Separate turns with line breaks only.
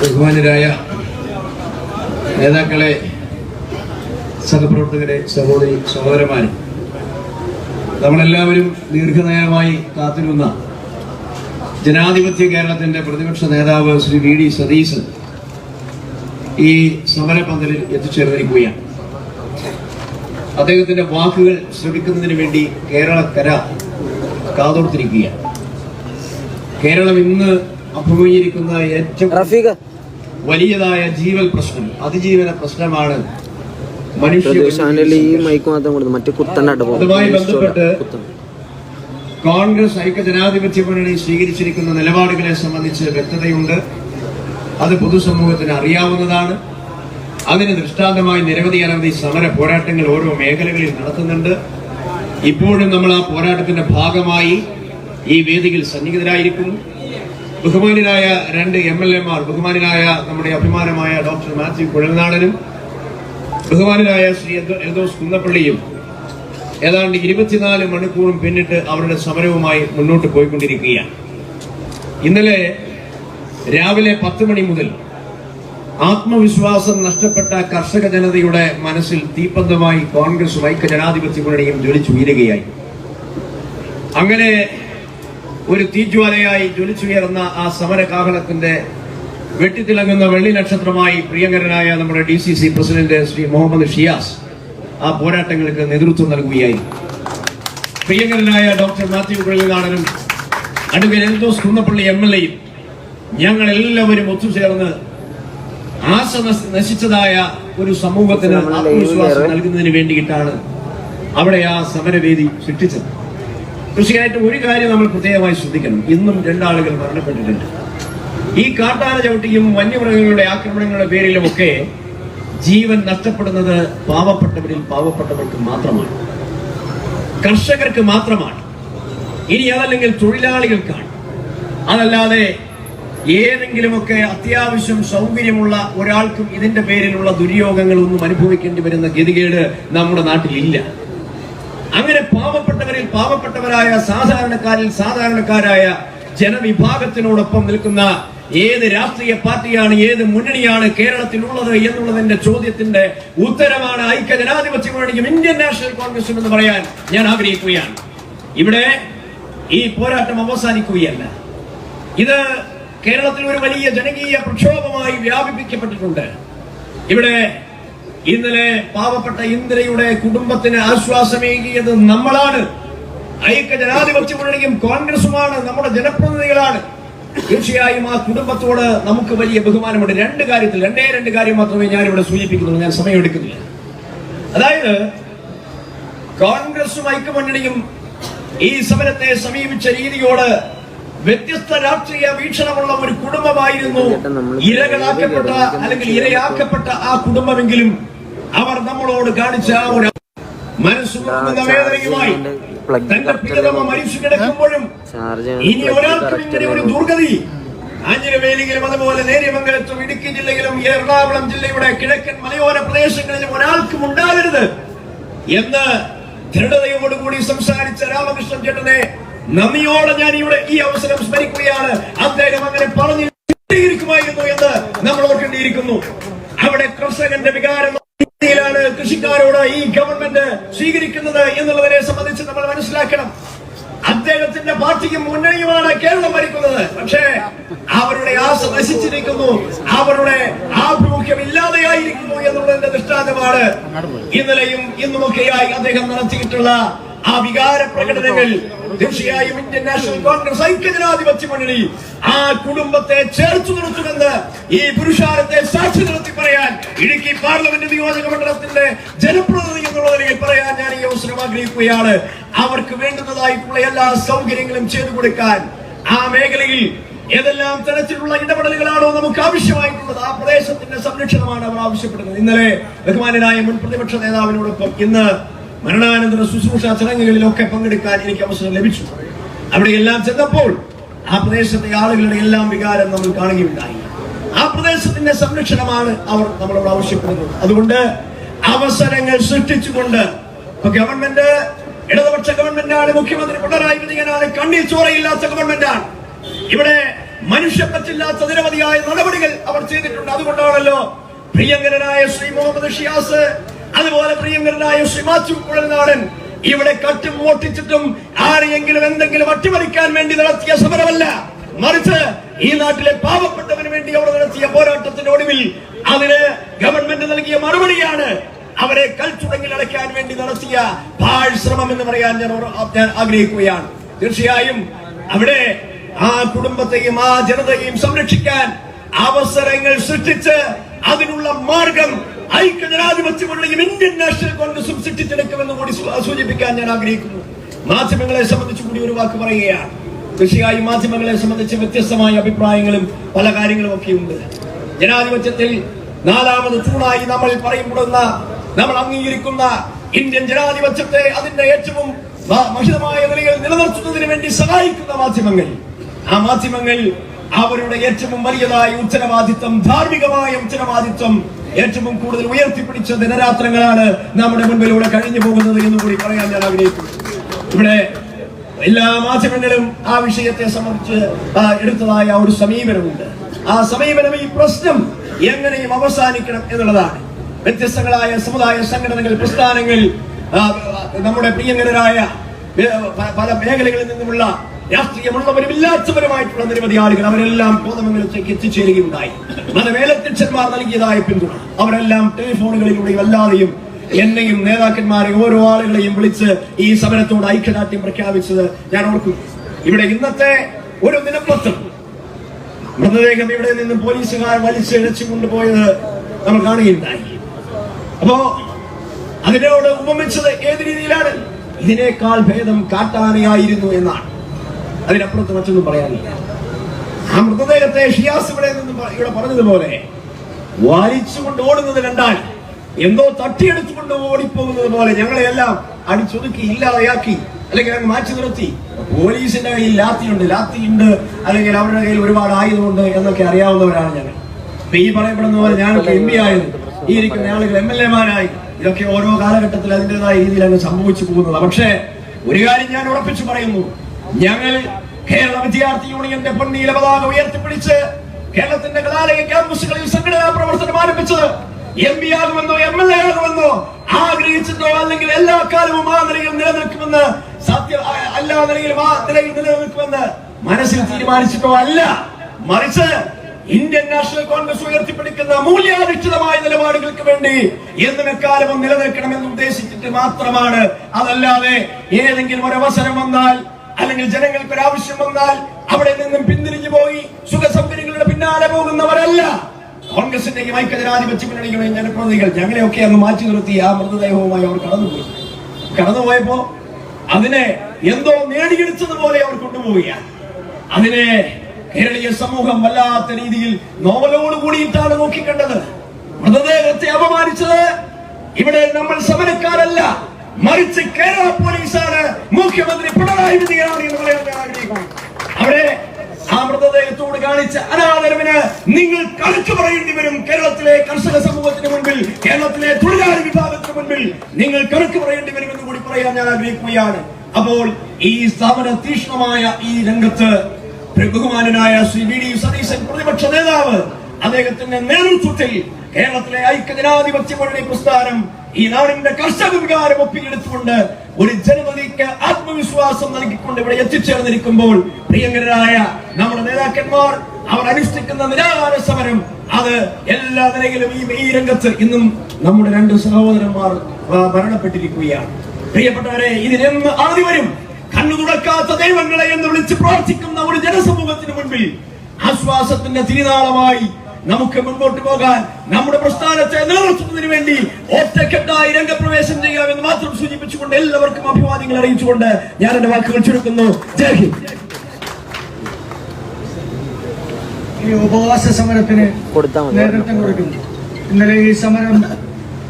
ബഹുമാനരായ നേതാക്കളെ സഹപ്രവർത്തകരെ സഹോദരി സഹോദരന്മാരെ നമ്മളെല്ലാവരും ദീർഘനേരമായി കാത്തിരുന്ന ജനാധിപത്യ കേരളത്തിന്റെ പ്രതിപക്ഷ നേതാവ് ശ്രീ വി ഡി സതീശൻ ഈ സമരപന്തലിൽ എത്തിച്ചേർന്നിരിക്കുകയാണ്. അദ്ദേഹത്തിന്റെ വാക്കുകൾ ശ്രമിക്കുന്നതിന് വേണ്ടി കേരളക്കര കാതോർത്തിരിക്കുകയാണ്. കേരളം ഇന്ന് അഭിമുഖീകരിക്കുന്ന ഏറ്റവും വലിയതായ ജീവൽ പ്രശ്നം അതിജീവന പ്രശ്നമാണ് അതുമായി ബന്ധപ്പെട്ട് കോൺഗ്രസ് ഐക്യ ജനാധിപത്യ മുന്നണി സ്വീകരിച്ചിരിക്കുന്ന നിലപാടുകളെ സംബന്ധിച്ച് വ്യക്തതയുണ്ട്. അത് പൊതുസമൂഹത്തിന് അറിയാവുന്നതാണ്. അതിന് ദൃഷ്ടാന്തമായി നിരവധി അനവധി സമര പോരാട്ടങ്ങൾ ഓരോ മേഖലകളിൽ നടത്തുന്നുണ്ട്. ഇപ്പോഴും നമ്മൾ ആ പോരാട്ടത്തിന്റെ ഭാഗമായി ഈ വേദിയിൽ സന്നിഹിതരായിരിക്കും. ബഹുമാനായ രണ്ട് എം എൽ എമാർ ബഹുമാനായ നമ്മുടെ അഭിമാനമായ ഡോക്ടർ മാത്യു കുഴൽനാടനും ബഹുമാനായ ശ്രീ എൽദോ- എൽദോസ് കുന്നപ്പള്ളിയും ഏതാണ്ട് ഇരുപത്തിനാല് മണിക്കൂറും പിന്നിട്ട് അവരുടെ സമരവുമായി മുന്നോട്ട് പോയിക്കൊണ്ടിരിക്കുകയാണ്. ഇന്നലെ രാവിലെ പത്ത് മണി മുതൽ ആത്മവിശ്വാസം നഷ്ടപ്പെട്ട കർഷക ജനതയുടെ മനസ്സിൽ തീപ്പന്തമായി കോൺഗ്രസും ഐക്യ ജനാധിപത്യ മുന്നണിയും ജ്വലിച്ചുയരുകയായി അങ്ങനെ ഒരു തീജ്വാലയായി ജ്വലിച്ചുയർന്ന ആ സമരകാഹളത്തിന്റെ വെട്ടിത്തിളങ്ങുന്ന വെള്ളി നക്ഷത്രമായി പ്രിയങ്കരനായ നമ്മുടെ D C C president Shri Muhammad Shiyas ആ പോരാട്ടങ്ങൾക്ക് നേതൃത്വം നൽകുകയായി. പ്രിയങ്കരനായ ഡോക്ടർ മാത്യു കുഴലിനാടനും അടുക്കൽ എൽദോസ് കുന്നപ്പള്ളി എം എൽ എയും ഞങ്ങൾ എല്ലാവരും ഒത്തുചേർന്ന് ആശ നശ- നശിച്ചതായ ഒരു സമൂഹത്തിന് ആത്മവിശ്വാസം നൽകുന്നതിന് വേണ്ടിയിട്ടാണ് അവിടെ ആ സമരവേദി സൃഷ്ടിച്ചത്. കൃഷിയായിട്ട് ഒരു കാര്യം നമ്മൾ പ്രത്യേകമായി ശ്രദ്ധിക്കണം. ഇന്നും രണ്ടാളുകൾ മരണപ്പെട്ടിട്ടുണ്ട്. ഈ കാട്ടാന ചവിട്ടിയും വന്യമൃഗങ്ങളുടെ ആക്രമണങ്ങളുടെ പേരിലുമൊക്കെ ജീവൻ നഷ്ടപ്പെടുന്നത് പാവപ്പെട്ടവരിൽ പാവപ്പെട്ടവർക്ക് മാത്രമാണ്. കർഷകർക്ക് മാത്രമാണ്. ഇനി അതല്ലെങ്കിൽ തൊഴിലാളികൾക്കാണ്. അതല്ലാതെ ഏതെങ്കിലുമൊക്കെ അത്യാവശ്യം സൗകര്യമുള്ള ഒരാൾക്കും ഇതിന്റെ പേരിലുള്ള ദുര്യോഗങ്ങൾ ഒന്നും അനുഭവിക്കേണ്ടി വരുന്ന ഗതികേട് നമ്മുടെ നാട്ടിലില്ല. അങ്ങനെ പാവപ്പെട്ടവരിൽ പാവപ്പെട്ടവരായ സാധാരണക്കാരിൽ സാധാരണക്കാരായ ജനവിഭാഗത്തിനോടൊപ്പം നിൽക്കുന്ന ഏത് രാഷ്ട്രീയ പാർട്ടിയാണ് ഏത് മുന്നണിയാണ് കേരളത്തിലുള്ളത് എന്നുള്ളതിന്റെ ചോദ്യത്തിന്റെ ഉത്തരമാണ് ഐക്യ ജനാധിപത്യ മുന്നണിയും ഇന്ത്യൻ നാഷണൽ കോൺഗ്രസും എന്ന് പറയാൻ ഞാൻ ആഗ്രഹിക്കുകയാണ്. ഇവിടെ ഈ പോരാട്ടം അവസാനിക്കുകയല്ല. ഇത് കേരളത്തിൽ ഒരു വലിയ ജനകീയ പ്രക്ഷോഭമായി വ്യാപിപ്പിക്കപ്പെട്ടിട്ടുണ്ട്. ഇവിടെ ഇന്നലെ പാവപ്പെട്ട ഇന്ദിരയുടെ കുടുംബത്തിന് ആശ്വാസമേകിയത് നമ്മളാണ്. ഐക്യ ജനാധിപത്യ മുന്നണിയും കോൺഗ്രസുമാണ് നമ്മുടെ ജനപ്രതിനിധികളാണ്. തീർച്ചയായും ആ കുടുംബത്തോട് നമുക്ക് വലിയ ബഹുമാനമുണ്ട്. രണ്ട് കാര്യത്തിൽ രണ്ടേ രണ്ട് കാര്യം മാത്രമേ ഞാൻ ഇവിടെ സൂചിപ്പിക്കുന്നുള്ളൂ. ഞാൻ സമയം എടുക്കുന്നില്ല. അതായത് കോൺഗ്രസും ഐക്യമുന്നണിയും ഈ സമരത്തെ സമീപിച്ച രീതിയോട് വ്യത്യസ്ത രാഷ്ട്രീയ വീക്ഷണമുള്ള ഒരു കുടുംബമായിരുന്നു ഇരകളാക്കപ്പെട്ട അല്ലെങ്കിൽ ഇരയാക്കപ്പെട്ട ആ കുടുംബമെങ്കിലും അവർ നമ്മളോട് കാണിച്ച ആ ഒരു മനസ്സുകൊണ്ടുന്ന വേദനയുമായി തന്റെ പ്രിയതമ മരിച്ചു കിടക്കുമ്പോഴും ഇനി ഒരാൾക്കും ഇങ്ങനെ ഒരു ദുർഗതി. ആഞ്ഞിരവേലിയിലും അതുപോലെ നേര്യമംഗലത്തും ഇടുക്കി ജില്ലയിലും എറണാകുളം ജില്ലയുടെ കിഴക്കൻ മലയോര പ്രദേശങ്ങളിലും ഒരാൾക്കും ഉണ്ടാകരുത് എന്ന് ദൃഢതയോടുകൂടി സംസാരിച്ച രാമകൃഷ്ണൻ ചേട്ടനെ നന്ദിയോടെ ഞാൻ ഇവിടെ ഈ അവസരം സ്മരിക്കുകയാണ്. അദ്ദേഹം അങ്ങനെ പറഞ്ഞു ഇരിക്കുമായിരുന്നു എന്ന് നമ്മൾ ഓർക്കേണ്ടിയിരിക്കുന്നു. അവിടെ കർഷകന്റെ വികാരം രീതിയിലാണ് കൃഷിക്കാരോട് ഈ ഗവൺമെന്റ് സ്വീകരിക്കുന്നത് എന്നുള്ളതിനെ സംബന്ധിച്ച് നമ്മൾ മനസ്സിലാക്കണം. അദ്ദേഹത്തിന്റെ പാർട്ടിക്ക് മുന്നണിയുമാണ് കേരളം ഭരിക്കുന്നത്. പക്ഷേ അവരുടെ ആശ നശിച്ചിരിക്കുന്നു. അവരുടെ ആഭിമുഖ്യം ഇല്ലാതെയായിരിക്കുന്നു എന്നുള്ളതിന്റെ ദൃഷ്ടാന്തമാണ് ഇന്നലെയും ഇന്നുമൊക്കെയായി അദ്ദേഹം നടത്തിയിട്ടുള്ള ആ വികാര പ്രകടനങ്ങൾ തീർച്ചയായും ഇന്ത്യൻ നാഷണൽ കോൺഗ്രസ് ഐക്യജനാധിപത്യ മുന്നണി ആ കുടുംബത്തെ ചേർത്ത് നിർത്തുമെന്ന് ഈ പുരുഷാരത്തെ സാക്ഷി നിർത്തി പറയാൻ ഇടുക്കി പാർലമെന്റ് നിയോജക മണ്ഡലത്തിന്റെ ജനപ്രതിനിധി എന്നുള്ള നിലയിൽ പറയാൻ ഞാൻ ഈ അവസരം ആഗ്രഹിക്കുകയാണ്. അവർക്ക് വേണ്ടുന്നതായിട്ടുള്ള എല്ലാ സൗകര്യങ്ങളും ചെയ്തു കൊടുക്കാൻ ആ മേഖലയിൽ ഏതെല്ലാം തരത്തിലുള്ള ഇടപെടലുകളാണോ നമുക്ക് ആവശ്യമായിട്ടുള്ളത് ആ പ്രദേശത്തിന്റെ സംരക്ഷണമാണ് അവർ ആവശ്യപ്പെടുന്നത്. ഇന്നലെ ബഹുമാനനായ മുൻ പ്രതിപക്ഷ നേതാവിനോടൊപ്പം ഇന്ന് മരണാനന്തര ശുശ്രൂഷ ചടങ്ങുകളിലൊക്കെ പങ്കെടുക്കാൻ എനിക്ക് അവസരം ലഭിച്ചു. അവിടെയെല്ലാം ചെന്നപ്പോൾ ആ പ്രദേശത്തെ ആളുകളുടെ എല്ലാം വികാരം നമ്മൾ കാണുകയുണ്ടായി. ആ പ്രദേശത്തിന്റെ സംരക്ഷണമാണ് അവർ നമ്മളോട് ആവശ്യപ്പെടുന്നത്. അതുകൊണ്ട് അവസരങ്ങൾ സൃഷ്ടിച്ചുകൊണ്ട് ഇപ്പൊ ഗവൺമെന്റ് ഇടതുപക്ഷ ഗവൺമെന്റാണ് മുഖ്യമന്ത്രി പിണറായി വിജയനാണ് കണ്ണിൽ ചോറയില്ലാത്ത ഗവൺമെന്റാണ് ഇവിടെ മനുഷ്യപ്പറ്റില്ലാത്ത നിരവധിയായ നടപടികൾ അവർ ചെയ്തിട്ടുണ്ട്. അതുകൊണ്ടാണല്ലോ പ്രിയങ്കരനായ ശ്രീ മുഹമ്മദ് ഷിയാസ് അതുപോലെ പ്രിയങ്കരനായ ശ്രീ മാത്യു കുഴൽനാടൻ ഇവിടെ കട്ടും ഓട്ടിച്ചിട്ടും ആരെയെങ്കിലും എന്തെങ്കിലും അട്ടിമറിക്കാൻ വേണ്ടി നടത്തിയ സമരമല്ല. മറിച്ച് ഈ നാട്ടിലെ പാവപ്പെട്ടവന് വേണ്ടി അവർ നടത്തിയ പോരാട്ടത്തിന്റെ ഒടുവിൽ അതിന് ഗവൺമെന്റ് നൽകിയ മറുപടിയാണ് അവരെ കൽച്ചുടങ്ങിൽ അടയ്ക്കാൻ വേണ്ടി നടത്തിയ പാഴ്ശ്രമം എന്ന് പറയാൻ ഞാൻ ഞാൻ ആഗ്രഹിക്കുകയാണ്. തീർച്ചയായും അവിടെ ആ കുടുംബത്തെയും ആ ജനതയെയും സംരക്ഷിക്കാൻ അവസരങ്ങൾ സൃഷ്ടിച്ച് അതിനുള്ള മാർഗം ഐക്യജനാധിപത്യമുള്ളയും ഇന്ത്യൻ നാഷണൽ കോൺഗ്രസും സൃഷ്ടിച്ചെടുക്കുമെന്ന് കൂടി സൂചിപ്പിക്കാൻ ഞാൻ ആഗ്രഹിക്കുന്നു. മാധ്യമങ്ങളെ സംബന്ധിച്ച് കൂടി ഒരു വാക്ക് പറയുകയാണ്. തീർച്ചയായും മാധ്യമങ്ങളെ സംബന്ധിച്ച് വ്യത്യസ്തമായ അഭിപ്രായങ്ങളും പല കാര്യങ്ങളും ഒക്കെ ഉണ്ട് ജനാധിപത്യത്തിൽ നാലാമത് തൂണായി നമ്മൾ പറയപ്പെടുന്ന നമ്മൾ അംഗീകരിക്കുന്ന ഇന്ത്യൻ ജനാധിപത്യത്തെ അതിന്റെ ഏറ്റവും മഹിതമായ നിലയിൽ നിലനിർത്തുന്നതിന് വേണ്ടി സഹായിക്കുന്ന മാധ്യമങ്ങൾ. ആ മാധ്യമങ്ങൾ അവരുടെ ഏറ്റവും വലിയതായ ഉത്തരവാദിത്വം ധാർമ്മികമായ ഉത്തരവാദിത്വം ഏറ്റവും കൂടുതൽ ഉയർത്തിപ്പിടിച്ച ദിനരാത്രങ്ങളാണ് നമ്മുടെ മുൻപിലൂടെ കഴിഞ്ഞു പോകുന്നത് എന്ന് കൂടി പറയാൻ ഞാൻ ആഗ്രഹിക്കുന്നു. ഇവിടെ എല്ലാ മാധ്യമങ്ങളും ആ വിഷയത്തെ സംബന്ധിച്ച് എടുത്തതായ ഒരു സമീപനമുണ്ട്. ആ സമീപനം ഈ പ്രശ്നം എങ്ങനെയും അവസാനിക്കണം എന്നുള്ളതാണ്. വ്യത്യസ്തങ്ങളായ സമുദായ സംഘടനകൾ പ്രസ്ഥാനങ്ങൾ നമ്മുടെ പ്രിയങ്കരായ പല മേഖലകളിൽ നിന്നുമുള്ള രാഷ്ട്രീയമുള്ളവരും ഇല്ലാത്തവരുമായിട്ടുള്ള നിരവധി ആളുകൾ അവരെല്ലാം കോതമംഗലത്തേക്ക് എത്തിച്ചേരുകയുണ്ടായി. മതമേലധ്യക്ഷന്മാർ നൽകിയതായ പിന്തുണ. അവരെല്ലാം ടെലിഫോണുകളിലൂടെയും അല്ലാതെയും എന്നെയും നേതാക്കന്മാരെ ഓരോ ആളുകളെയും വിളിച്ച് ഈ സമരത്തോട് ഐക്യദാർഢ്യം പ്രഖ്യാപിച്ചത് ഞാൻ ഓർക്കുന്നു. ഇവിടെ ഇന്നത്തെ ഒരു ദിനപത്രം മൃതദേഹം ഇവിടെ നിന്ന് പോലീസുകാർ വലിച്ചിഴച്ചു കൊണ്ടുപോയത് നമ്മൾ കാണുകയുണ്ടായി. അപ്പോ അതിനോട് ഉപമിച്ചത് ഏത് രീതിയിലാണ്? ഇതിനേക്കാൾ ഭേദം കാട്ടാനയായിരുന്നു എന്നാണ്. അതിനപ്പുറത്ത് മറ്റൊന്നും പറയാനില്ല. ആ മൃതദേഹത്തെ ഷിയാസ് ഇവിടെ നിന്ന് ഇവിടെ പറഞ്ഞതുപോലെ വലിച്ചുകൊണ്ട് ഓടുന്നത് കണ്ടാൽ എന്തോ തട്ടിയെടുത്തുകൊണ്ട് ഓടിപ്പോകുന്നത് പോലെ ഞങ്ങളെല്ലാം അടിച്ചൊതുക്കി ഇല്ലാതെയാക്കി അല്ലെങ്കിൽ അങ്ങ് മാറ്റി നിർത്തി. പോലീസിന്റെ കയ്യിൽ ലാത്തിയുണ്ട് ലാത്തിയുണ്ട് അല്ലെങ്കിൽ അവരുടെ കയ്യിൽ ഒരുപാട് ആയുധമുണ്ട് എന്നൊക്കെ അറിയാവുന്നവരാണ് ഞങ്ങൾ. ഇപ്പൊ ഈ പറയപ്പെടുന്ന പോലെ ഞാനൊക്കെ എം പി ആയത് ഈ ഇരിക്കുന്ന ആളുകൾ എം എൽ എമാരായി ഇതൊക്കെ ഓരോ കാലഘട്ടത്തിൽ അതിന്റെതായ രീതിയിൽ അങ്ങ് സംഭവിച്ചു പോകുന്നതാണ്. പക്ഷേ ഒരു കാര്യം ഞാൻ ഉറപ്പിച്ചു പറയുന്നു. ഞങ്ങൾ കേരള വിദ്യാർത്ഥി യൂണിയന്റെ പൊന്നീല പതാക ഉയർത്തിപ്പിടിച്ച് കേരളത്തിന്റെ കലാലയ ക്യാമ്പസുകളിൽ സംഘടനാ പ്രവർത്തനം ആരംഭിച്ചത് എം പി ആകുമെന്നോ എം എൽ എ ആകുമെന്നോ ആഗ്രഹിച്ചിട്ടോ അല്ലെങ്കിൽ എല്ലാ കാലവും ആ നിലയിൽ നിലനിൽക്കുമെന്ന് സത്യ എല്ലാ നിലയിലും ആ നിലയിൽ നിലനിൽക്കുമെന്ന് മനസ്സിൽ തീരുമാനിച്ചിട്ടോ അല്ല. മറിച്ച് ഇന്ത്യൻ നാഷണൽ കോൺഗ്രസ് ഉയർത്തിപ്പിടിക്കുന്ന മൂല്യാധിഷ്ഠിതമായ നിലപാടുകൾക്ക് വേണ്ടി എന്നും എക്കാലവും നിലനിൽക്കണമെന്ന് ഉദ്ദേശിച്ചിട്ട് മാത്രമാണ് അതല്ലാതെ ഏതെങ്കിലും ഒരു അവസരം വന്നാൽ അല്ലെങ്കിൽ ജനങ്ങൾക്ക് ഒരു ആവശ്യം വന്നാൽ അവിടെ നിന്നും പിന്തിരിഞ്ഞു പോയി സുഖസൗകര്യങ്ങളുടെ പിന്നാലെ പോകുന്നവരല്ല. കോൺഗ്രസിന്റെയും ഐക്യജനാധിപത്യ മുന്നണിയുടെയും ജനപ്രതിനിധികൾ ഞങ്ങളെയൊക്കെ അങ്ങ് മാറ്റി നിർത്തി ആ മൃതദേഹവുമായി അവർ കടന്നുപോയി. കടന്നുപോയപ്പോ അതിനെ എന്തോ നേടിയെടുത്തതുപോലെ അവർ കൊണ്ടുപോവുകയാണ്. അതിനെ കേരളീയ സമൂഹം വല്ലാത്ത രീതിയിൽ നോവലോട് കൂടിയിട്ടാണ് നോക്കിക്കണ്ടത്. മൃതദേഹത്തെ അപമാനിച്ചത്. ഇവിടെ നമ്മൾ സമരക്കാരല്ല. മറിച്ച് കേരള പോലീസാണ് മുഖ്യമന്ത്രി പിണറായി വിജയനാണ് എന്ന് പറയാൻ ഞാൻ ആഗ്രഹിക്കുന്നു അവിടെ ആ മൃതദേഹത്തോട് കാണിച്ച അനാദരവിന് നിങ്ങൾ കളിച്ചു പറയേണ്ടി വരും. കേരളത്തിലെ കർഷക സമൂഹത്തിന് മുൻപിൽ കേരളത്തിലെ തൊഴിലാളി വിഭാഗത്തിന് മുൻപിൽ നിങ്ങൾ കണക്ക് പറയേണ്ടി വരും എന്ന് കൂടി പറയാൻ ഞാൻ ആഗ്രഹിക്കുകയാണ്. അപ്പോൾ ഈ സ്ഥാപന തീക്ഷ്ണമായ ഈ രംഗത്ത് ബഹുമാനായ ശ്രീ വി ഡി സതീശൻ പ്രതിപക്ഷ നേതാവ് അദ്ദേഹത്തിന്റെ നേതൃത്വത്തിൽ കേരളത്തിലെ ഐക്യ ജനാധിപത്യ മുന്നണി പ്രസ്ഥാനം ഈ നാടിന്റെ കർഷക വികാരം ഒപ്പിയെടുത്തുകൊണ്ട് ഒരു ജനതയ്ക്ക് ആത്മവിശ്വാസം നൽകിക്കൊണ്ട് ഇവിടെ എത്തിച്ചേർന്നിരിക്കുമ്പോൾ പ്രിയങ്കരായ നമ്മുടെ നേതാക്കന്മാർ അവർ അനുഷ്ഠിക്കുന്ന നിരാഹാര സമരം അത് എല്ലാ നിലയിലും ഈ ഈ രംഗത്ത് ഇന്നും നമ്മുടെ രണ്ട് സഹോദരന്മാർ മരണപ്പെട്ടിരിക്കുകയാണ്. പ്രിയപ്പെട്ടവരെ ഇതിനെന്ന് ആദ്യ വരും കണ്ണു തുടക്കാത്ത ദൈവങ്ങളെ എന്ന് വിളിച്ച് പ്രാർത്ഥിക്കുന്ന ഒരു ജനസമൂഹത്തിന് മുൻപിൽ ആശ്വാസത്തിന്റെ തിരിനാളമായി നമുക്ക് മുൻപോട്ട് പോകാൻ നമ്മുടെ പ്രസ്ഥാനത്തെ നിലനിർത്തുന്നതിന് വേണ്ടി ഒറ്റക്കെട്ടായി രംഗപ്രവേശം ചെയ്യാമെന്ന് മാത്രം സൂചിപ്പിച്ചുകൊണ്ട് എല്ലാവർക്കും അഭിവാദ്യങ്ങൾ അറിയിച്ചുകൊണ്ട് ഞാൻ എന്റെ വാക്കുകൾ ചുരുക്കുന്നു. ജയ് ഹിന്ദ്.
ഈ ഉപവാസ സമരത്തിന് നേതൃത്വം കൊടുക്കുന്നു. ഇന്നലെ ഈ സമരം